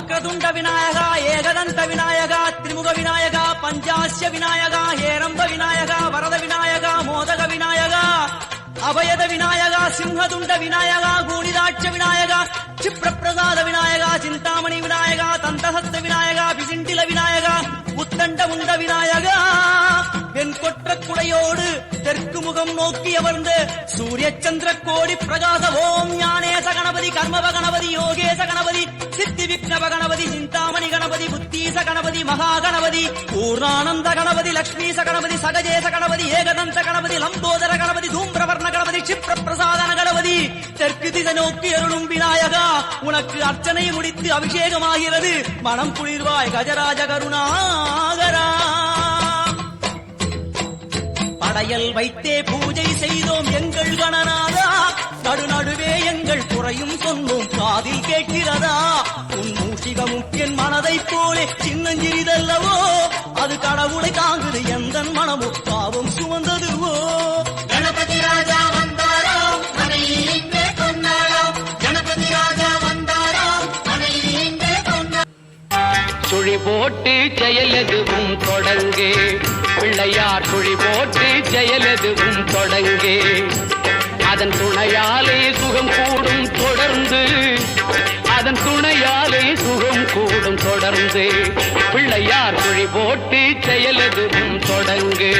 வக்ரதுண்ட விநாயகா ஏகதந்த விநாயகா திரிமுக விநாயகா பஞ்சாசிய விநாயகா ஏரம்ப விநாயகா வரத விநாயகா மோதக விநாயகா அபயத விநாயகா சிம்ஹதுண்ட விநாயகா கூணிதாட்ச விநாயகா க்ஷிப்ரப்பிரசாத விநாயகா சிந்தாமணி விநாயகா தந்தஹஸ்த விநாயகா பிசிண்டில விநாயகா உத்தண்ட உண்ட விநாயகா. வெண்கொற்ற குடையோடு தெற்கு முகம் நோக்கி அமர்ந்து சூரிய சந்திர கோடி பிரகாச ஓம் ஞானே கணபதி கர்மவ கணபதி யோகேச கணபதி சித்தி விக்னவ கணபதி சிந்தாமணி கணபதி புத்தீச கணபதி மகா கணபதி பூர்ணானந்த கணபதி லக்ஷ்மீச கணபதி சகஜேச கணபதி ஏகதந்த கணபதி லம்போதர கணபதி தூம்பிரவர்ண கணபதி சிப்ர பிரசாதன கணபதி தெற்கு திசை நோக்கி அருளும் விநாயகா உனக்கு அர்ச்சனை முடித்து அபிஷேகமாகிறது. மனம் குளிர்வாய் கஜராஜ கருணாகரா. படையல் வைத்தே பூஜை செய்தோம் எங்கள் கணநாதா. நடுநடுவே குறையும் சொன்னோம் காதில் கேட்கிறதா? உன் மூஷிகமும் என் மனதைப் போலே சின்னஞ்சிறிதல்லவோ அது கடவுளை தாங்குது எந்த மனமோ? பாவம் சுமந்ததுவோ? கணபதி ராஜா வந்தாரோ? கணபதி ராஜா வந்தாரோ? சுழி போட்டு செயலதுவும் தொடங்கு. பிள்ளையார் சுழி போட்டு செயலதுவும் தொடங்கு. அதன் துணையாலே சுகம் கூடும் தொடர்ந்து. அதன் துணையாலே சுகம் கூடும் தொடர்ந்து. பிள்ளையார் குழி போட்டு செயலதுவும் தொடங்கு.